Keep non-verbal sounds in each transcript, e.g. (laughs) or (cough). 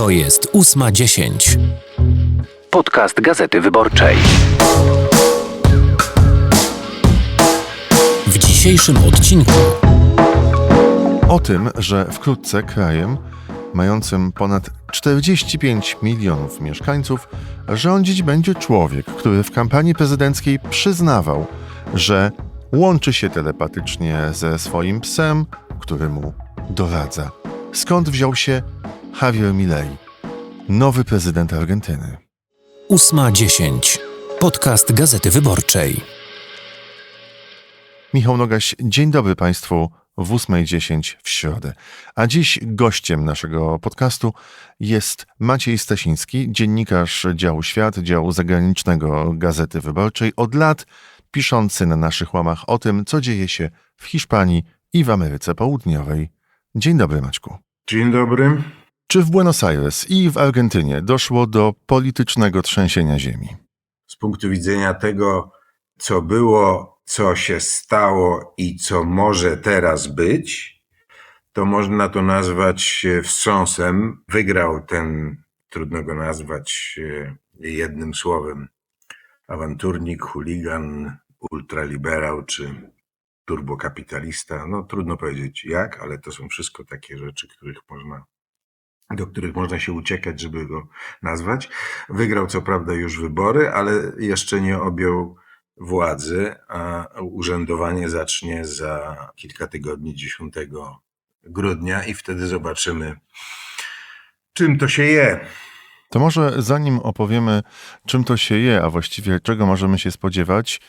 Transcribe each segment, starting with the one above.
To jest ósma dziesięć. Podcast Gazety Wyborczej. W dzisiejszym odcinku O tym, że wkrótce krajem mającym ponad 45 milionów mieszkańców rządzić będzie człowiek, który w kampanii prezydenckiej przyznawał, że łączy się telepatycznie ze swoim psem, który mu doradza. Skąd wziął się Javier Milei, nowy prezydent Argentyny? ósma dziesięć. Podcast Gazety Wyborczej. Michał Nogaś, dzień dobry Państwu w 8.10 w środę. A dziś gościem naszego podcastu jest Maciej Stasiński, dziennikarz działu Świat, działu zagranicznego Gazety Wyborczej, od lat piszący na naszych łamach o tym, co dzieje się w Hiszpanii i w Ameryce Południowej. Dzień dobry Maćku. Dzień dobry. Czy w Buenos Aires i w Argentynie doszło do politycznego trzęsienia ziemi? Z punktu widzenia tego, co było, co się stało i co może teraz być, to można to nazwać e, wstrząsem. Wygrał ten, trudno go nazwać e, jednym słowem, awanturnik, chuligan, ultraliberał czy turbokapitalista. No trudno powiedzieć jak, ale to są wszystko takie rzeczy, których można do których można się uciekać, żeby go nazwać. Wygrał co prawda już wybory, ale jeszcze nie objął władzy, a urzędowanie zacznie za kilka tygodni, 10 grudnia i wtedy zobaczymy, czym to się je. To może zanim opowiemy, czym to się je, a właściwie czego możemy się spodziewać,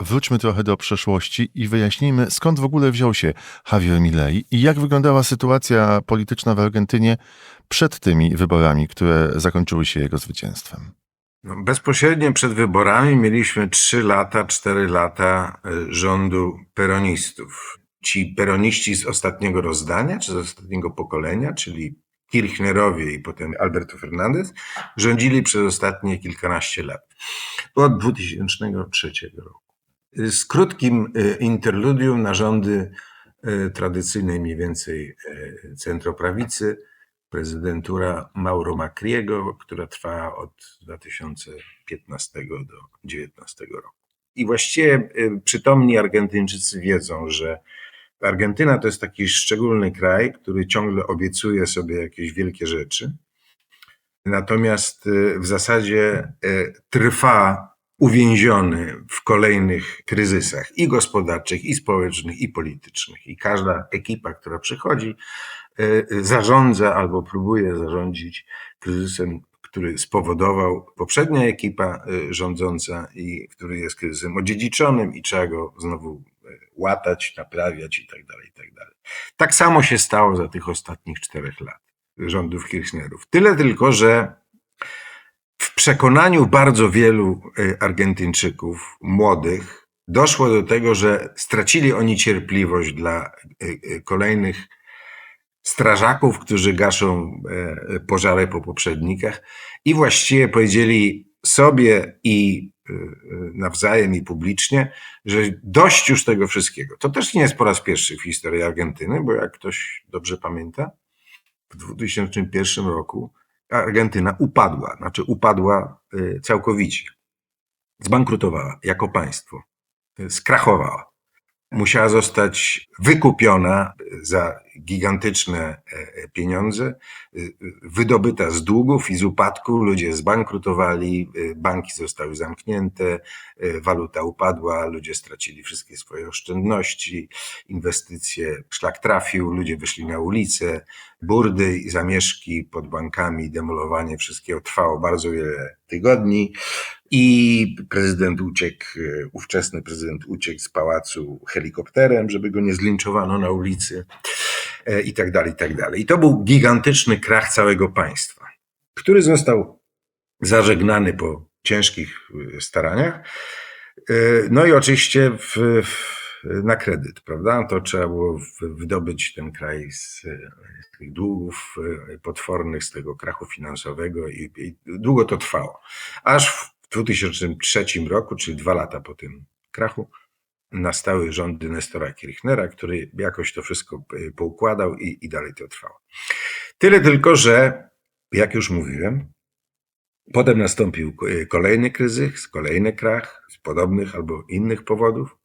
wróćmy trochę do przeszłości i wyjaśnijmy, skąd w ogóle wziął się Javier Milei i jak wyglądała sytuacja polityczna w Argentynie przed tymi wyborami, które zakończyły się jego zwycięstwem. No, bezpośrednio przed wyborami mieliśmy 3 lata, 4 lata y, rządu peronistów. Ci peroniści z ostatniego rozdania, czy z ostatniego pokolenia, czyli Kirchnerowie i potem Alberto Fernandez, rządzili przez ostatnie kilkanaście lat. Od 2003 roku. Z krótkim y, interludium na rządy y, tradycyjnej mniej więcej centroprawicy, prezydentura Mauro Macriego, która trwa od 2015 do 2019 roku. I właściwie przytomni Argentyńczycy wiedzą, że Argentyna to jest taki szczególny kraj, który ciągle obiecuje sobie jakieś wielkie rzeczy. Natomiast w zasadzie trwa uwięziony w kolejnych kryzysach i gospodarczych, i społecznych, i politycznych. I każda ekipa, która przychodzi, zarządza albo próbuje zarządzić kryzysem, który spowodował poprzednia ekipa rządząca i który jest kryzysem odziedziczonym i trzeba go znowu łatać, naprawiać i tak dalej, i tak dalej. Tak samo się stało za tych ostatnich czterech lat rządów Kirchnerów. Tyle tylko, że przekonaniu bardzo wielu Argentyńczyków, młodych, doszło do tego, że stracili oni cierpliwość dla kolejnych strażaków, którzy gaszą e, pożary po poprzednikach i właściwie powiedzieli sobie i nawzajem i publicznie, że dość już tego wszystkiego. To też nie jest po raz pierwszy w historii Argentyny, bo jak ktoś dobrze pamięta, w 2001 roku Argentyna upadła, znaczy upadła e, całkowicie. Zbankrutowała jako państwo, skrachowała musiała zostać wykupiona za gigantyczne e, pieniądze, e, wydobyta z długów i z upadku. Ludzie zbankrutowali, e, banki zostały zamknięte, waluta upadła, ludzie stracili wszystkie swoje oszczędności, inwestycje, szlak trafił, ludzie wyszli na ulicę, burdy i zamieszki pod bankami, demolowanie wszystkiego trwało bardzo wiele tygodni. I prezydent uciekł, ówczesny prezydent uciekł z pałacu helikopterem, żeby go nie zlinczowano na ulicy i tak dalej, i tak dalej. I to był gigantyczny krach całego państwa, który został zażegnany po ciężkich staraniach. No i oczywiście w, w, na kredyt, prawda? To trzeba było wydobyć ten kraj z, z tych długów potwornych, z tego krachu finansowego i, i długo to trwało. Aż w 2003 roku, czyli dwa lata po tym krachu, nastały rządy Nestora Kirchnera, który jakoś to wszystko poukładał i, i dalej to trwało. Tyle tylko, że jak już mówiłem, potem nastąpił e, kolejny kryzys, kolejny krach z podobnych albo innych powodów.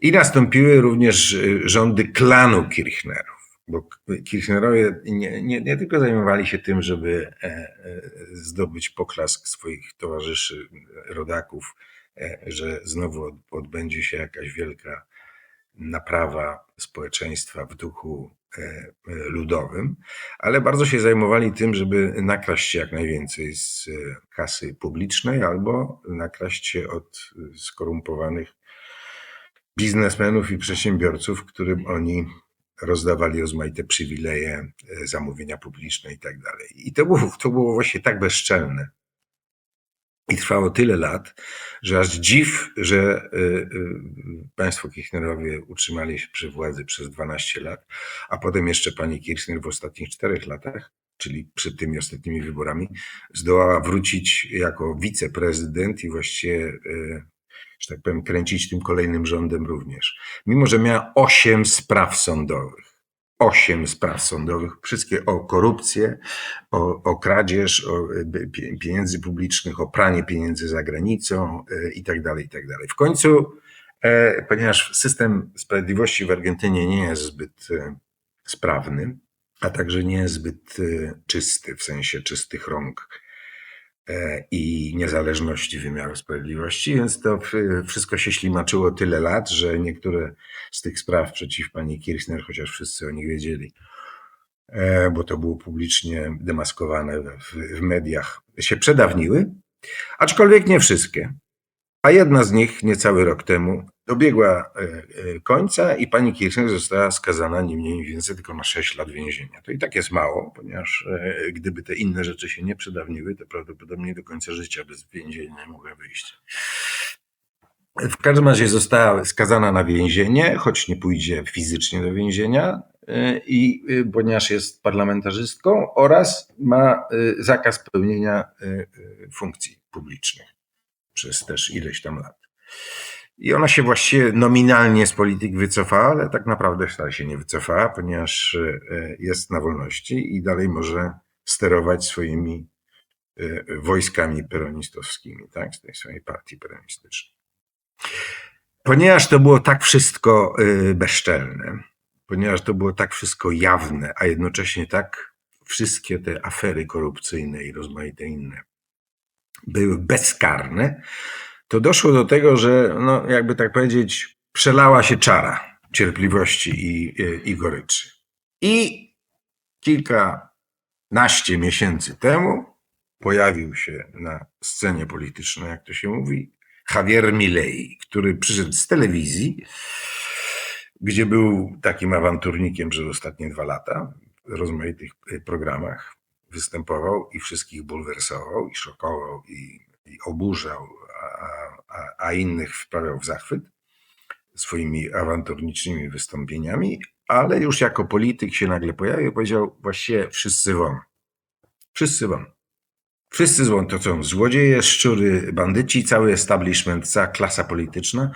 I nastąpiły również e, rządy klanu Kirchnerów, bo Kirchnerowie nie, nie, nie tylko zajmowali się tym, żeby e, e, zdobyć poklask swoich towarzyszy, rodaków, e, że znowu od- odbędzie się jakaś wielka naprawa społeczeństwa w duchu ludowym, ale bardzo się zajmowali tym, żeby nakraść się jak najwięcej z kasy publicznej albo nakraść się od skorumpowanych biznesmenów i przedsiębiorców, którym oni rozdawali rozmaite przywileje, e, zamówienia publiczne i tak dalej. I to było, to było właśnie tak bezczelne. I trwało tyle lat, że aż dziw, że y, y, państwo Kirchnerowie utrzymali się przy władzy przez 12 lat, a potem jeszcze pani Kirchner w ostatnich czterech latach, czyli przed tymi ostatnimi wyborami, zdołała wrócić jako wiceprezydent i właściwie, że tak powiem, kręcić tym kolejnym rządem również. Mimo, że miała osiem spraw sądowych. Osiem spraw sądowych, wszystkie o korupcję, o, o kradzież o pie- pieniędzy publicznych, o pranie pieniędzy za granicą e, i tak tak. W końcu, e, ponieważ system sprawiedliwości w Argentynie nie jest zbyt e, sprawny, a także nie jest zbyt czysty, w sensie czystych rąk i niezależności wymiaru sprawiedliwości, więc to w- wszystko się ślimaczyło tyle lat, że niektóre z tych spraw przeciw pani Kirchner, chociaż wszyscy o nich wiedzieli, e, bo to było publicznie demaskowane w mediach, się przedawniły, aczkolwiek nie wszystkie. A jedna z nich niecały rok temu dobiegła e, e, końca i pani Kirchner została skazana nie mniej nie więcej tylko na 6 lat więzienia. To i tak jest mało, ponieważ e, gdyby te inne rzeczy się nie przedawniły, to prawdopodobnie do końca życia bez więzienia mogła wyjść. W każdym razie została skazana na więzienie, choć nie pójdzie fizycznie do więzienia, i ponieważ jest parlamentarzystką oraz ma zakaz pełnienia funkcji publicznych przez też ileś tam lat. I ona się właściwie nominalnie z polityki wycofała, ale tak naprawdę wcale się nie wycofała, ponieważ y, jest na wolności i dalej może sterować swoimi y, wojskami peronistowskimi, tak, z tej swojej partii peronistycznej. Ponieważ to było tak wszystko y, bezczelne, ponieważ to było tak wszystko jawne, a jednocześnie tak wszystkie te afery korupcyjne i rozmaite inne były bezkarne, to doszło do tego, że, no, jakby tak powiedzieć, przelała się czara cierpliwości i, i, i goryczy. I kilkanaście miesięcy temu pojawił się na scenie politycznej, jak to się mówi, Javier Milei, który przyszedł z telewizji, gdzie był takim awanturnikiem przez ostatnie dwa lata w rozmaitych y, programach. Występował i wszystkich bulwersował, i szokował, i, i oburzał, a, innych wprawiał w zachwyt swoimi awanturniczymi wystąpieniami, ale już jako polityk się nagle pojawił i powiedział właściwie wszyscy won. Wszyscy won. Wszyscy złą to są złodzieje, szczury, bandyci, cały establishment, cała klasa polityczna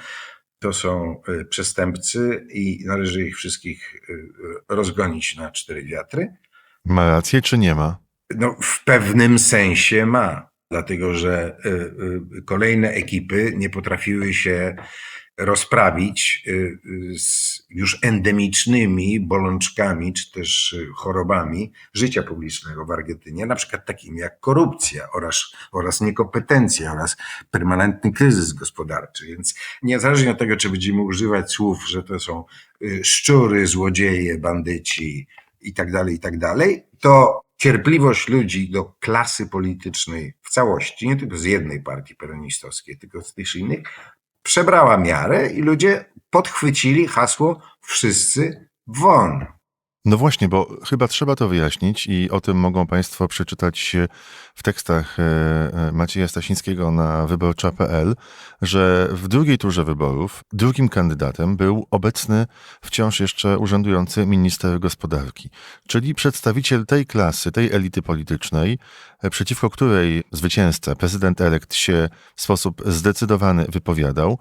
to są y, przestępcy i należy ich wszystkich y, rozgonić na cztery wiatry. Ma rację czy nie ma? No, w pewnym sensie ma, dlatego że y, y, kolejne ekipy nie potrafiły się rozprawić y, z już endemicznymi bolączkami czy też chorobami życia publicznego w Argentynie, na przykład takimi jak korupcja oraz, oraz niekompetencja oraz permanentny kryzys gospodarczy. Więc niezależnie od tego, czy będziemy używać słów, że to są szczury, złodzieje, bandyci i tak dalej, i tak dalej, to cierpliwość ludzi do klasy politycznej w całości, nie tylko z jednej partii peronistowskiej, tylko z tych innych, przebrała miarę i ludzie podchwycili hasło wszyscy won. No właśnie, bo chyba trzeba to wyjaśnić i o tym mogą Państwo przeczytać w tekstach e, e, Macieja Stasińskiego na wyborcza.pl, że w drugiej turze wyborów drugim kandydatem był obecny wciąż jeszcze urzędujący minister gospodarki, czyli przedstawiciel tej klasy, tej elity politycznej, e, przeciwko której zwycięzca, prezydent elekt się w sposób zdecydowany wypowiadał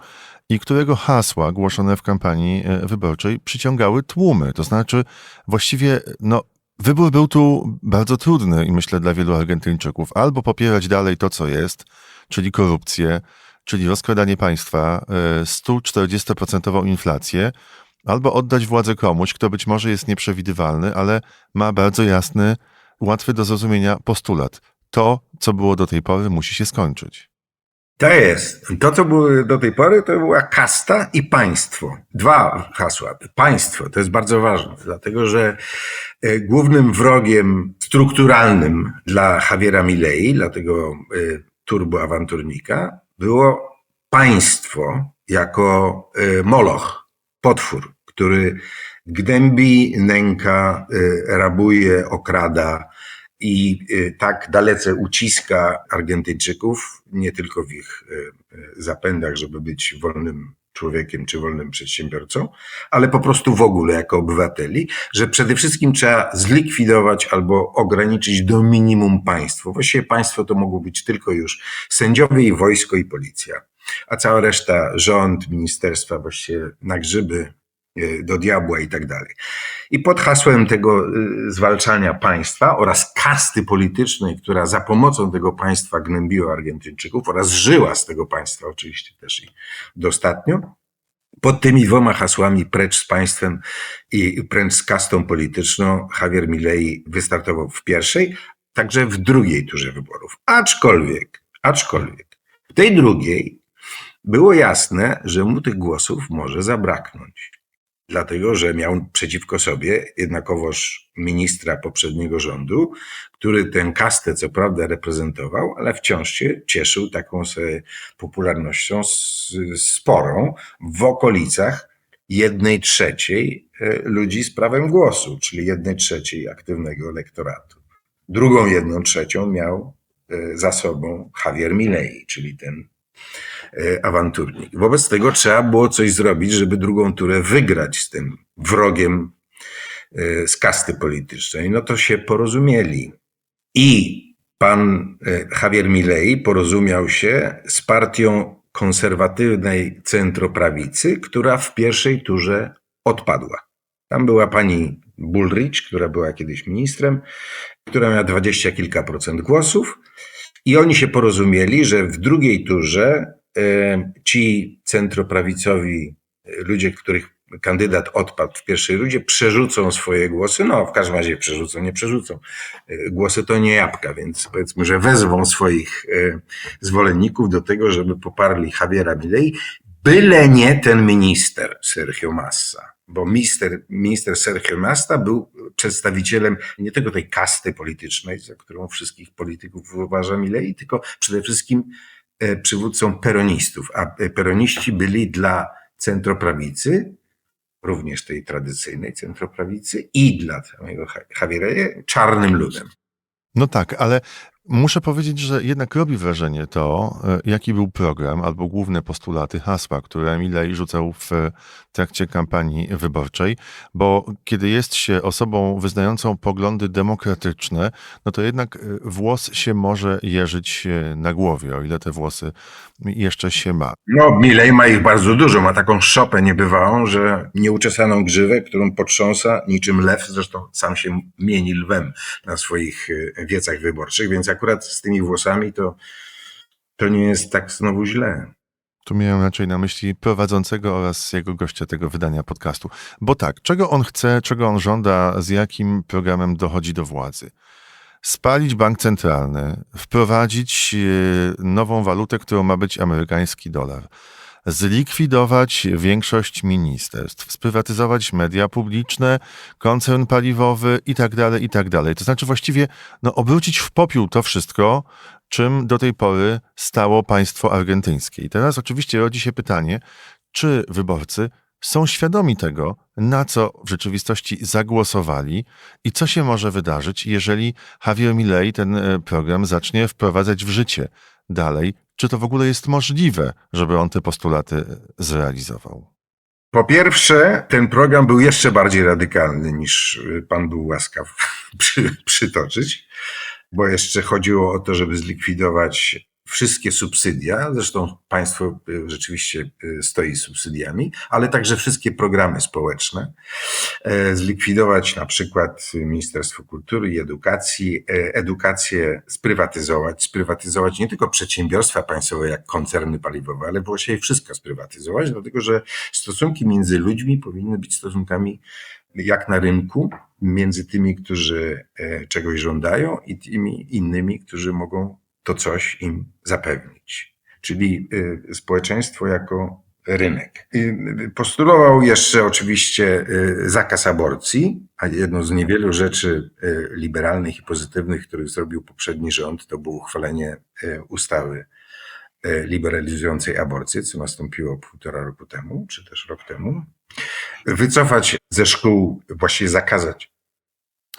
i którego hasła głoszone w kampanii e, wyborczej przyciągały tłumy. To znaczy, właściwie no, Wybór był tu bardzo trudny i myślę dla wielu Argentyńczyków. Albo popierać dalej to, co jest, czyli korupcję, czyli rozkradanie państwa, e, 140% inflację, albo oddać władzę komuś, kto być może jest nieprzewidywalny, ale ma bardzo jasny, łatwy do zrozumienia postulat. To, co było do tej pory, musi się skończyć. To jest. To, co było do tej pory, to była kasta i państwo. Dwa hasła. Państwo to jest bardzo ważne, dlatego że e, głównym wrogiem strukturalnym dla Javiera Milei, dla tego e, turboawanturnika, było państwo jako e, moloch, potwór, który gnębi, nęka, rabuje, okrada, i y, tak dalece uciska Argentyńczyków, nie tylko w ich y, y, zapędach, żeby być wolnym człowiekiem czy wolnym przedsiębiorcą, ale po prostu w ogóle jako obywateli, że przede wszystkim trzeba zlikwidować albo ograniczyć do minimum państwo. Właściwie państwo to mogło być tylko już sędziowie i wojsko i policja, a cała reszta, rząd, ministerstwa właściwie na grzyby do diabła i tak dalej. I pod hasłem tego y, zwalczania państwa oraz kasty politycznej, która za pomocą tego państwa gnębiła Argentyńczyków oraz żyła z tego państwa oczywiście też i dostatnio, pod tymi dwoma hasłami precz z państwem i precz z kastą polityczną Javier Milei wystartował w pierwszej, także w drugiej turze wyborów. Aczkolwiek, aczkolwiek w tej drugiej było jasne, że mu tych głosów może zabraknąć dlatego że miał przeciwko sobie jednakowoż ministra poprzedniego rządu, który tę kastę co prawda reprezentował, ale wciąż się cieszył taką popularnością sporą w okolicach jednej trzeciej e, ludzi z prawem głosu, czyli jednej trzeciej aktywnego elektoratu. Drugą jedną trzecią miał e, za sobą Javier Milei, czyli ten awanturnik. Wobec tego trzeba było coś zrobić, żeby drugą turę wygrać z tym wrogiem e, z kasty politycznej. No to się porozumieli. I pan e, Javier Milei porozumiał się z partią konserwatywnej centroprawicy, która w pierwszej turze odpadła. Tam była pani Bullrich, która była kiedyś ministrem, która miała dwadzieścia kilka procent głosów. I oni się porozumieli, że w drugiej turze ci centroprawicowi ludzie, których kandydat odpadł w pierwszej rundzie, przerzucą swoje głosy. No, w każdym razie przerzucą, nie przerzucą. E, głosy to nie jabłka, więc powiedzmy, że wezwą swoich e, zwolenników do tego, żeby poparli Javiera Milei, byle nie ten minister Sergio Massa. Bo minister, minister Sergio Massa był przedstawicielem nie tylko tej kasty politycznej, za którą wszystkich polityków uważa Milei, tylko przede wszystkim E, przywódcą peronistów, a peroniści byli dla centroprawicy, również tej tradycyjnej centroprawicy i dla samego Javiera czarnym ludem. No tak, ale Muszę powiedzieć, że jednak robi wrażenie to, e, jaki był program albo główne postulaty, hasła, które Milei rzucał w trakcie kampanii wyborczej, bo kiedy jest się osobą wyznającą poglądy demokratyczne, no to jednak e, włos się może jeżyć e, na głowie, o ile te włosy jeszcze się ma. No, Milei ma ich bardzo dużo, ma taką szopę niebywałą, że nieuczesaną grzywę, którą potrząsa niczym lew, zresztą sam się mieni lwem na swoich wiecach wyborczych, więc akurat z tymi włosami to, to nie jest tak znowu źle. Tu miałem raczej na myśli prowadzącego oraz jego gościa tego wydania podcastu. Bo tak, czego on chce, czego on żąda, z jakim programem dochodzi do władzy? Spalić bank centralny, wprowadzić e, nową walutę, którą ma być amerykański dolar zlikwidować większość ministerstw, sprywatyzować media publiczne, koncern paliwowy i tak dalej, i tak. To znaczy właściwie no, obrócić w popiół to wszystko, czym do tej pory stało państwo argentyńskie. I teraz oczywiście rodzi się pytanie, czy wyborcy są świadomi tego, na co w rzeczywistości zagłosowali i co się może wydarzyć, jeżeli Javier Milei ten e, program zacznie wprowadzać w życie dalej czy to w ogóle jest możliwe, żeby on te postulaty zrealizował? Po pierwsze, ten program był jeszcze bardziej radykalny niż pan był łaskaw (laughs) przy, przytoczyć, bo jeszcze chodziło o to, żeby zlikwidować wszystkie subsydia, zresztą państwo y, rzeczywiście y, stoi subsydiami, ale także wszystkie programy społeczne, e, zlikwidować na przykład Ministerstwo Kultury i Edukacji, e, edukację sprywatyzować, sprywatyzować nie tylko przedsiębiorstwa państwowe jak koncerny paliwowe, ale właściwie wszystko sprywatyzować, dlatego że stosunki między ludźmi powinny być stosunkami jak na rynku, między tymi, którzy e, czegoś żądają i tymi innymi, którzy mogą to coś im zapewnić. Czyli y, społeczeństwo jako rynek. Y, Postulował jeszcze oczywiście y, zakaz aborcji, a jedną z niewielu rzeczy y, liberalnych i pozytywnych, których zrobił poprzedni rząd, to było uchwalenie y, ustawy y, liberalizującej aborcję, co nastąpiło półtora roku temu, czy też rok temu. Wycofać ze szkół, właściwie zakazać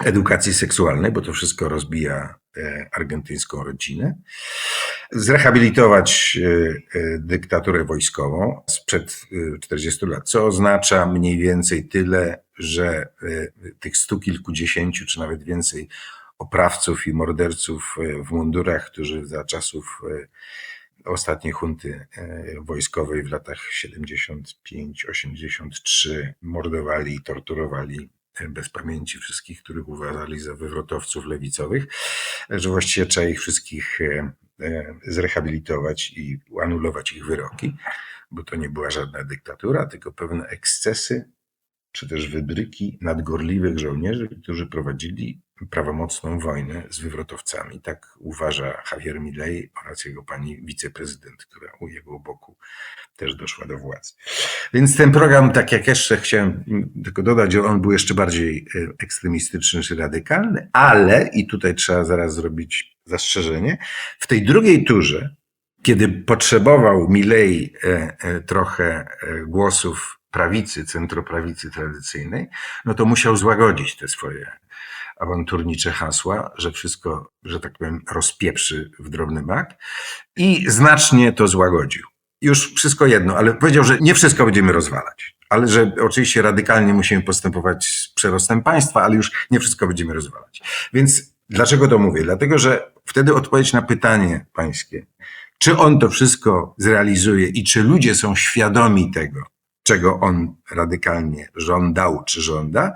edukacji seksualnej, bo to wszystko rozbija e, argentyńską rodzinę, zrehabilitować e, e, dyktaturę wojskową sprzed e, 40 lat, co oznacza mniej więcej tyle, że tych stu kilkudziesięciu, czy nawet więcej oprawców i morderców w mundurach, którzy za czasów ostatniej hunty wojskowej w latach 75-83 mordowali i torturowali bez pamięci wszystkich, których uważali za wywrotowców lewicowych, że właściwie trzeba ich wszystkich e, e, zrehabilitować i anulować ich wyroki, bo to nie była żadna dyktatura, tylko pewne ekscesy czy też wybryki nadgorliwych żołnierzy, którzy prowadzili prawomocną wojnę z wywrotowcami. Tak uważa Javier Milei oraz jego pani wiceprezydent, która u jego boku też doszła do władzy. Więc ten program, tak jak jeszcze chciałem tylko dodać, on był jeszcze bardziej e, ekstremistyczny czy radykalny, ale, i tutaj trzeba zaraz zrobić zastrzeżenie, w tej drugiej turze, kiedy potrzebował Milei e, e, trochę głosów prawicy, centroprawicy tradycyjnej, no to musiał złagodzić te swoje awanturnicze hasła, że wszystko, że tak powiem, rozpieprzy w drobny mak i znacznie to złagodził. Już wszystko jedno, ale powiedział, że nie wszystko będziemy rozwalać, ale że oczywiście radykalnie musimy postępować z przerostem państwa, ale już nie wszystko będziemy rozwalać. Więc dlaczego to mówię? Dlatego, że wtedy odpowiedź na pytanie pańskie, czy on to wszystko zrealizuje i czy ludzie są świadomi tego, czego on radykalnie żądał czy żąda,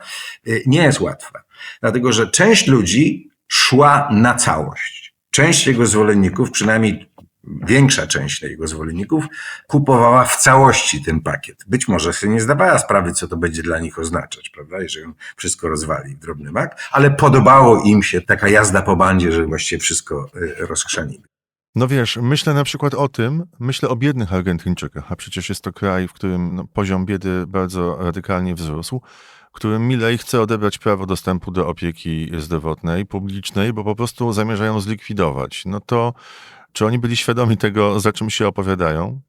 y, nie jest łatwa. Dlatego, że część ludzi szła na całość. Część jego zwolenników, przynajmniej większa część jego zwolenników, kupowała w całości ten pakiet. Być może sobie nie zdawała sprawy, co to będzie dla nich oznaczać, prawda, jeżeli on wszystko rozwali w drobny mak, ale podobało im się taka jazda po bandzie, że właściwie wszystko y, rozchrzanili. No wiesz, myślę na przykład o tym, myślę o biednych Argentyńczykach, a przecież jest to kraj, w którym no, poziom biedy bardzo radykalnie wzrósł, którym Milei chce odebrać prawo dostępu do opieki zdrowotnej, publicznej, bo po prostu zamierzają zlikwidować. No to czy oni byli świadomi tego, za czym się opowiadają?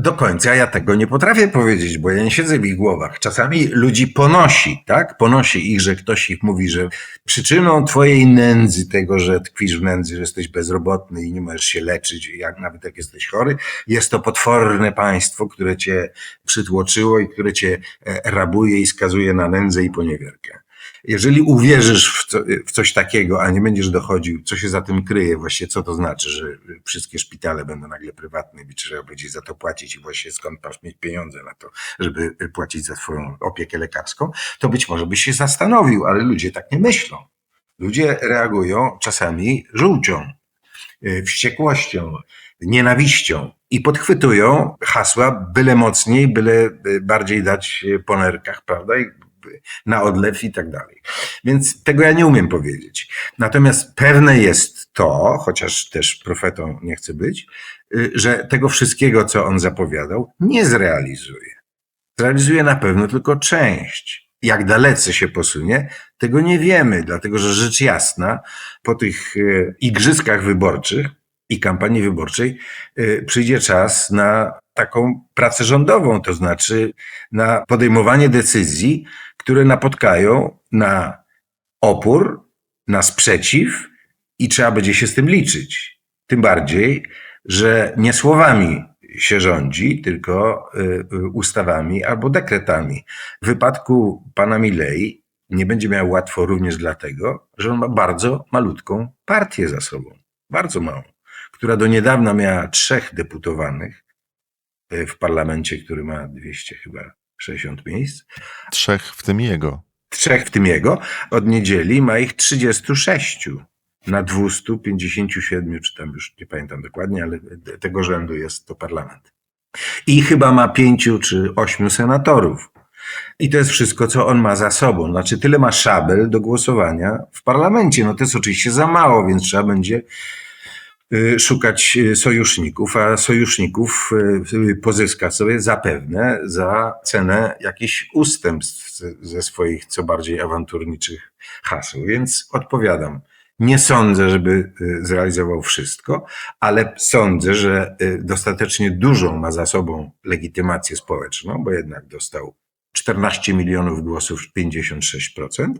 Do końca ja tego nie potrafię powiedzieć, bo ja nie siedzę w ich głowach. Czasami ludzi ponosi, tak? Ponosi ich, że ktoś ich mówi, że przyczyną twojej nędzy, tego, że tkwisz w nędzy, że jesteś bezrobotny i nie możesz się leczyć, jak nawet jak jesteś chory, jest to potworne państwo, które cię przytłoczyło i które cię e, rabuje i skazuje na nędzę i poniewierkę. Jeżeli uwierzysz w, co, w coś takiego, a nie będziesz dochodził, co się za tym kryje, właściwie co to znaczy, że wszystkie szpitale będą nagle prywatne i trzeba będzie za to płacić i właściwie skąd masz mieć pieniądze na to, żeby płacić za swoją opiekę lekarską, to być może byś się zastanowił, ale ludzie tak nie myślą. Ludzie reagują czasami żółcią, y, wściekłością, nienawiścią i podchwytują hasła byle mocniej, byle y, bardziej dać po nerkach, prawda? I na odlew i tak dalej. Więc tego ja nie umiem powiedzieć. Natomiast pewne jest to, chociaż też profetą nie chcę być, y, że tego wszystkiego, co on zapowiadał, nie zrealizuje. Zrealizuje na pewno tylko część. Jak dalece się posunie, tego nie wiemy, dlatego że rzecz jasna, po tych y, igrzyskach wyborczych i kampanii wyborczej y, przyjdzie czas na taką pracę rządową, to znaczy na podejmowanie decyzji, które napotkają na opór, na sprzeciw i trzeba będzie się z tym liczyć. Tym bardziej, że nie słowami się rządzi, tylko y, y, ustawami albo dekretami. W wypadku pana Milei nie będzie miał łatwo również dlatego, że on ma bardzo malutką partię za sobą. Bardzo małą. która do niedawna miała trzech deputowanych w parlamencie, który ma 200 chyba 60 miejsc, Trzech, w tym jego. trzech w tym jego, od niedzieli ma ich 36 na 257, czy tam już nie pamiętam dokładnie, ale tego rzędu jest to parlament. I chyba ma pięciu czy ośmiu senatorów. I to jest wszystko, co on ma za sobą. Znaczy, tyle ma szabel do głosowania w parlamencie. No to jest oczywiście za mało, więc trzeba będzie y, szukać y, sojuszników, a sojuszników y, pozyska sobie zapewne za cenę jakichś ustępstw ze- swoich co bardziej awanturniczych haseł. Więc odpowiadam. Nie sądzę, żeby y, zrealizował wszystko, ale sądzę, że y, dostatecznie dużą ma za sobą legitymację społeczną, bo jednak dostał 14 milionów głosów, 56%.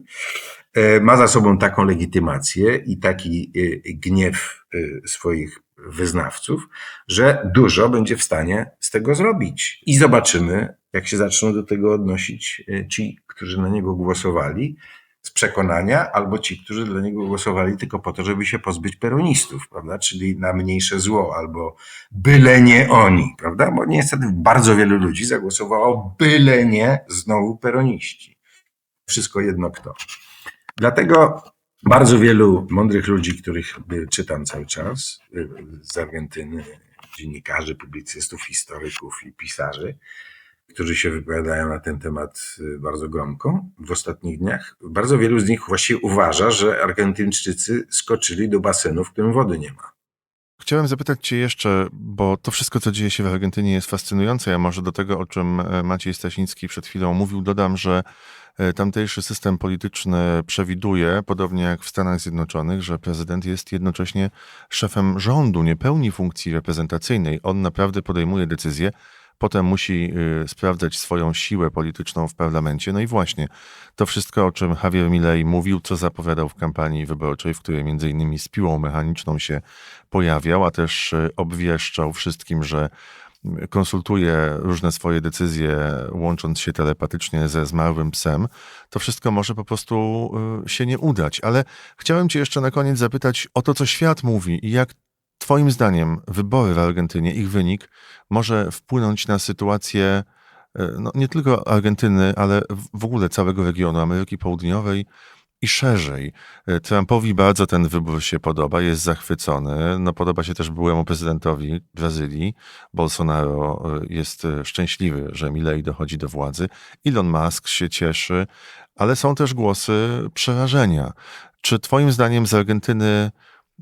E, Ma za sobą taką legitymację i taki y, gniew y, swoich wyznawców, że dużo będzie w stanie z tego zrobić. I zobaczymy, jak się zaczną do tego odnosić ci, którzy na niego głosowali z przekonania, albo ci, którzy dla niego głosowali tylko po to, żeby się pozbyć peronistów, prawda? Czyli na mniejsze zło, albo byle nie oni, prawda? Bo niestety bardzo wielu ludzi zagłosowało byle nie znowu peroniści. Wszystko jedno kto. Dlatego bardzo wielu mądrych ludzi, których y, czytam cały czas y, z Argentyny, dziennikarzy, publicystów, historyków i pisarzy, którzy się wypowiadają na ten temat y, bardzo gromko w ostatnich dniach. Bardzo wielu z nich właściwie uważa, że Argentyńczycy skoczyli do basenu, w którym wody nie ma. Chciałem zapytać Cię jeszcze, bo to wszystko, co dzieje się w Argentynie, jest fascynujące. Ja może do tego, o czym e, Maciej Stasiński przed chwilą mówił, dodam, że e, tamtejszy system polityczny przewiduje, podobnie jak w Stanach Zjednoczonych, że prezydent jest jednocześnie szefem rządu, nie pełni funkcji reprezentacyjnej. On naprawdę podejmuje decyzje, potem musi y, sprawdzać swoją siłę polityczną w parlamencie. No i właśnie to wszystko, o czym Javier Milei mówił, co zapowiadał w kampanii wyborczej, w której między innymi z piłą mechaniczną się pojawiał, a też y, obwieszczał wszystkim, że y, konsultuje różne swoje decyzje, łącząc się telepatycznie ze zmarłym psem, to wszystko może po prostu się nie udać. Ale chciałem Cię jeszcze na koniec zapytać o to, co świat mówi i jak Twoim zdaniem wybory w Argentynie, ich wynik może wpłynąć na sytuację y, no, nie tylko Argentyny, ale w- ogóle całego regionu Ameryki Południowej i szerzej. Y, Trumpowi bardzo ten wybór się podoba, jest zachwycony. No, podoba się też byłemu prezydentowi Brazylii. Bolsonaro y, jest szczęśliwy, że Milei dochodzi do władzy. Elon Musk się cieszy, ale są też głosy przerażenia. Czy Twoim zdaniem z Argentyny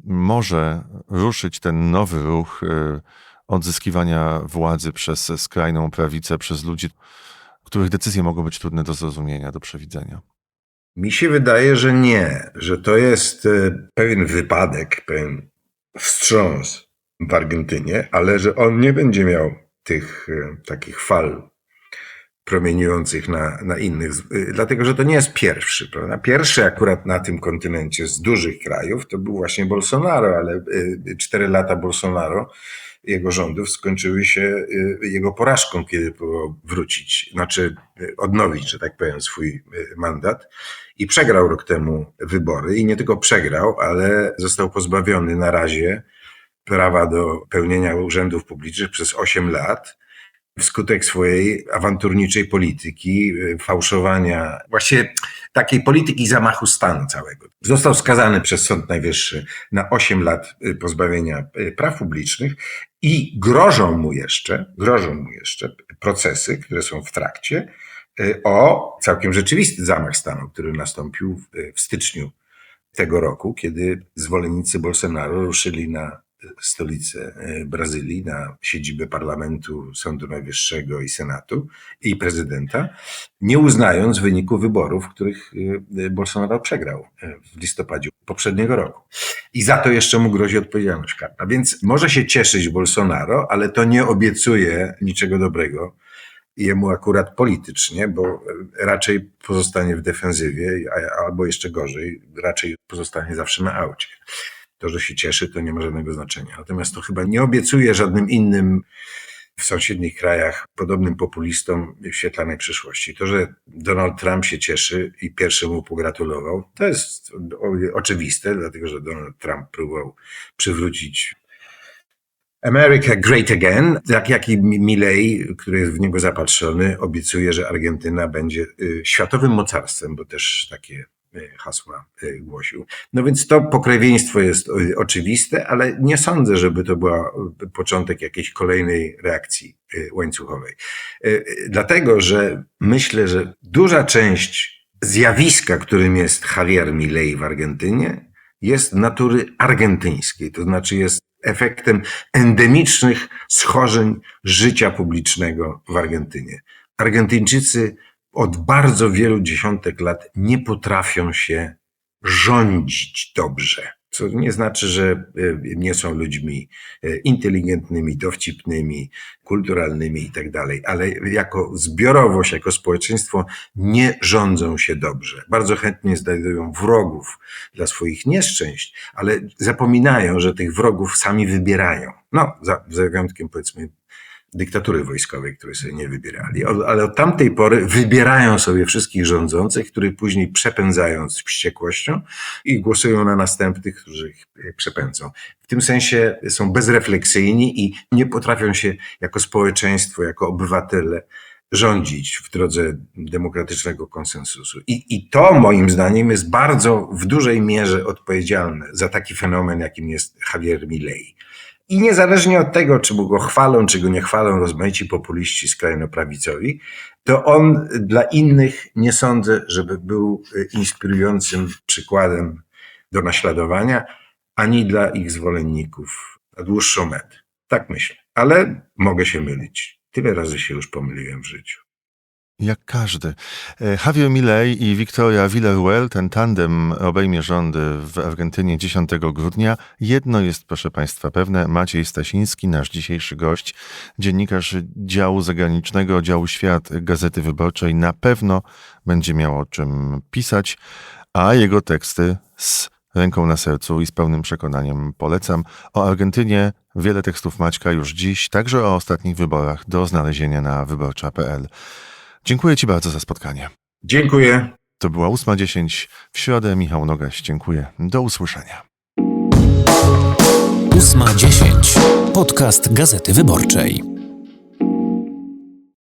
może ruszyć ten nowy ruch y, odzyskiwania władzy przez skrajną prawicę, przez ludzi, których decyzje mogą być trudne do zrozumienia, do przewidzenia? Mi się wydaje, że nie, że to jest e, pewien wypadek, pewien wstrząs w Argentynie, ale że on nie będzie miał tych e, takich fal promieniujących na, na innych, e, dlatego że to nie jest pierwszy, prawda? Pierwszy akurat na tym kontynencie z dużych krajów to był właśnie Bolsonaro, ale e, cztery lata Bolsonaro, jego rządów skończyły się e, jego porażką, kiedy próbował wrócić, znaczy odnowić, że tak powiem, swój mandat i przegrał rok temu wybory. I nie tylko przegrał, ale został pozbawiony na razie prawa do pełnienia urzędów publicznych przez 8 lat wskutek swojej awanturniczej polityki, y, fałszowania, właściwie takiej polityki zamachu stanu całego. Został skazany przez Sąd Najwyższy na 8 lat y, pozbawienia y, praw publicznych i grożą mu jeszcze, grożą mu jeszcze procesy, które są w trakcie, o całkiem rzeczywisty zamach stanu, który nastąpił w styczniu tego roku, kiedy zwolennicy Bolsonaro ruszyli na stolicę e, Brazylii, na siedzibę parlamentu, Sądu Najwyższego i Senatu i prezydenta, nie uznając wyniku wyborów, których e, Bolsonaro przegrał e, w listopadzie poprzedniego roku. I za to jeszcze mu grozi odpowiedzialność karna. Więc może się cieszyć Bolsonaro, ale to nie obiecuje niczego dobrego jemu akurat politycznie, bo raczej pozostanie w defensywie, albo jeszcze gorzej, raczej pozostanie zawsze na aucie. To, że się cieszy, to nie ma żadnego znaczenia. Natomiast to chyba nie obiecuje żadnym innym w sąsiednich krajach podobnym populistom świetlanej przyszłości. To, że Donald Trump się cieszy i pierwszy mu pogratulował, to jest oczywiste, dlatego że Donald Trump próbował przywrócić America Great Again, tak jak i Milley, który jest w niego zapatrzony, obiecuje, że Argentyna będzie y, światowym mocarstwem, bo też takie hasła y, głosił. No więc to pokrewieństwo jest y, oczywiste, ale nie sądzę, żeby to była początek jakiejś kolejnej reakcji łańcuchowej. Dlatego, że myślę, że duża część zjawiska, którym jest Javier Milei w Argentynie, jest natury argentyńskiej, to znaczy jest efektem endemicznych schorzeń życia publicznego w Argentynie. Argentyńczycy od bardzo wielu dziesiątek lat nie potrafią się rządzić dobrze. Co nie znaczy, że e, nie są ludźmi e, inteligentnymi, dowcipnymi, kulturalnymi i tak dalej, ale jako zbiorowość, jako społeczeństwo nie rządzą się dobrze. Bardzo chętnie znajdują wrogów dla swoich nieszczęść, ale zapominają, że tych wrogów sami wybierają. No, za, za wyjątkiem powiedzmy dyktatury wojskowej, której sobie nie wybierali. Ale od tamtej pory wybierają sobie wszystkich rządzących, których później przepędzają z wściekłością i głosują na następnych, którzy ich e, przepędzą. W tym sensie są bezrefleksyjni i nie potrafią się jako społeczeństwo, jako obywatele rządzić w drodze demokratycznego konsensusu. I, I to moim zdaniem jest bardzo w dużej mierze odpowiedzialne za taki fenomen, jakim jest Javier Milei. I niezależnie od tego, czy mu go chwalą, czy go nie chwalą rozmaici populiści skrajnoprawicowi, to on dla innych nie sądzę, żeby był y, inspirującym przykładem do naśladowania, ani dla ich zwolenników na dłuższą metę. Tak myślę. Ale mogę się mylić. Tyle razy się już pomyliłem w życiu. Jak każdy. E, Javier Milei i Victoria Villarruel, ten tandem obejmie rządy w Argentynie 10 grudnia. Jedno jest, proszę Państwa, pewne. Maciej Stasiński, nasz dzisiejszy gość, dziennikarz działu zagranicznego, działu Świat Gazety Wyborczej, na pewno będzie miał o czym pisać, a jego teksty z ręką na sercu i z pełnym przekonaniem polecam. O Argentynie wiele tekstów Maćka już dziś, także o ostatnich wyborach do znalezienia na wyborcza.pl. Dziękuję Ci bardzo za spotkanie. Dziękuję. To była 8.10 w środę. Michał Nogaś, dziękuję. Do usłyszenia. 8.10. Podcast Gazety Wyborczej.